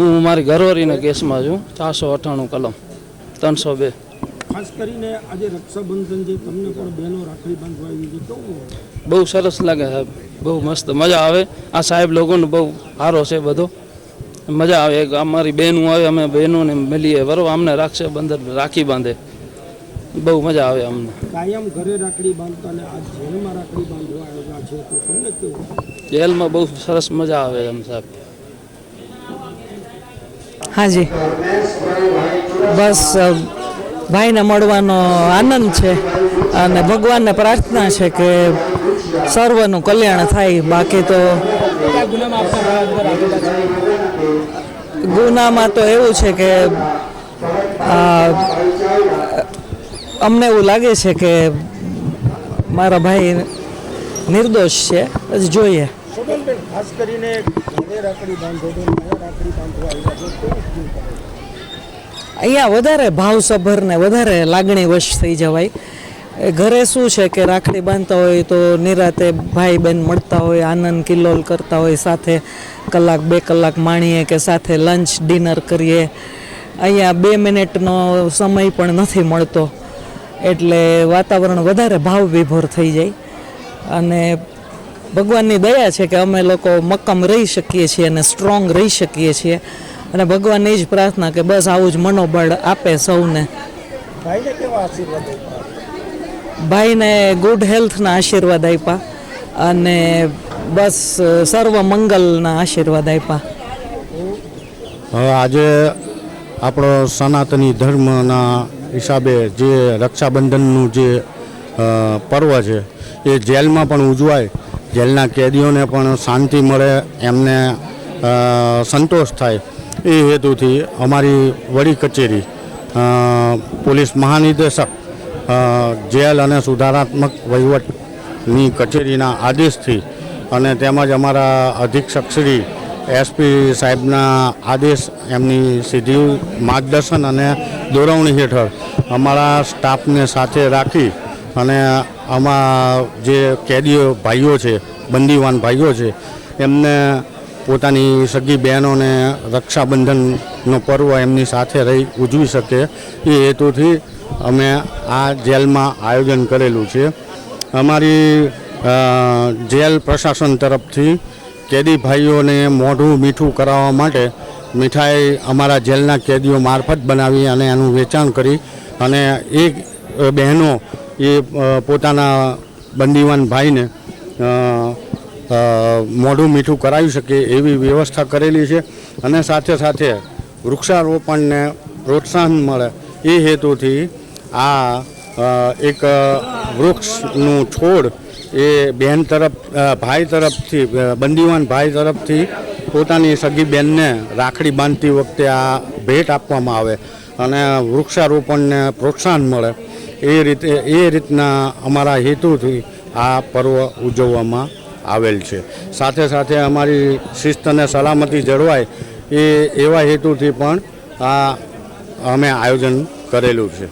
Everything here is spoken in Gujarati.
હું મારી ઘરવારીના કેસમાં છું ચારસો અઠ્ઠાણું કલમ ત્રણસો બે. ખાસ કરીને આજે રક્ષાબંધન જે તમને પણ બહેનો રાખડી બાંધવા આવી છે કેવું બહુ સરસ લાગે સાહેબ. બહુ મસ્ત મજા આવે. આ સાહેબ લોકોને બહુ સારો છે બધો. મજા આવે. અમારી બહેનું આવે અમે બહેનોને મળીએ. બરાબર અમને રાખશે બંદર રાખી બાંધે. બહુ મજા આવે અમને. કાયમ ઘરે રાખડી બાંધતા અને આ જેલમાં રાખડી બાંધવા આવ્યા છે તો તમને કેવું? જેલમાં બહુ સરસ મજા આવે એમ સાહેબ. હાજી. બસ ભાઈને મળવાનો આનંદ છે અને ભગવાનને પ્રાર્થના છે કે સર્વનું કલ્યાણ થાય. બાકી તો ગુનામાં તો એવું છે કે અમને એવું લાગે છે કે મારા ભાઈ નિર્દોષ છે. જોઈએ. સોનલબેન, ખાસ કરીને ઘરે રાખડી બાંધો તો રાખડી બાંધવા આવ્યા છે, કેવું feel કરે? અહીંયા વધારે ભાવસભર ને વધારે લાગણી વશ થઈ જવાય. ઘરે શું છે કે રાખડી બાંધતા હોય તો નિરાતે ભાઈ બહેન મળતા હોય, આનંદ કિલ્લોલ કરતા હોય, સાથે કલાક બે કલાક માણીએ કે સાથે લંચ ડિનર કરીએ. અહીંયા બે મિનિટનો સમય પણ નથી મળતો. એટલે વાતાવરણ વધારે ભાવ વિભોર થઈ જાય. અને ભગવાનની દયા છે કે અમે લોકો મક્કમ રહી શકીએ છીએ અને સ્ટ્રોંગ રહી શકીએ છીએ. અને ભગવાનની જ પ્રાર્થના કે બસ આવું જ મનોબળ આપે સૌને. ભાઈને ગુડ હેલ્થના આશીર્વાદ આપ્યા અને બસ સર્વ મંગલના આશીર્વાદ આપ્યા. હવે આજે આપણો સનાતની ધર્મના હિસાબે જે રક્ષાબંધનનું જે પર્વ છે એ જેલમાં પણ ઉજવાય. જેલના કેદીઓને પણ શાંતિ મળે, એમને સંતોષ થાય એ હેતુથી અમારી વડી કચેરી પોલીસ મહાનિદેશક જેલ અને સુધારાત્મક વહીવટની કચેરીના આદેશથી અને તેમજ અમારા અધિક્ષક શ્રી, એસપી સાહેબના આદેશ, એમની સીધી માર્ગદર્શન અને દોરવણી હેઠળ અમારા સ્ટાફને સાથે રાખી અને આમાં જે કેદીઓ ભાઈઓ છે, બંદીવાન ભાઈઓ છે, એમને પોતાની સગી બહેનોને રક્ષાબંધનનો પર્વ એમની સાથે રહી ઉજવી શકે એ હેતુથી અમે આ જેલમાં આયોજન કરેલું છે. અમારી જેલ પ્રશાસન તરફથી કેદી ભાઈઓને મોઢું મીઠું કરાવવા માટે મીઠાઈ અમારા જેલના કેદીઓ મારફત બનાવી અને એનું વેચાણ કરી અને એ બહેનો એ પોતાના બંદીવાન ભાઈને મોઢું મીઠું કરાવી શકે એવી વ્યવસ્થા કરેલી છે અને સાથે સાથે વૃક્ષારોપણને પ્રોત્સાહન મળે એ હેતુથી આ એક વૃક્ષનું છોડ એ બહેન તરફ ભાઈ તરફથી બંદીવાન ભાઈ તરફથી પોતાની સગી બહેનને રાખડી બાંધતી વખતે આ ભેટ આપવામાં આવે અને વૃક્ષારોપણને પ્રોત્સાહન મળે. એ રીતે, એ રીતના અમારા હેતુથી આ પર્વ ઉજવવામાં આવેલ છે. સાથે સાથે અમારી શિસ્ત અને સલામતી જળવાય એ એવા હેતુથી પણ આ અમે આયોજન કરેલું છે.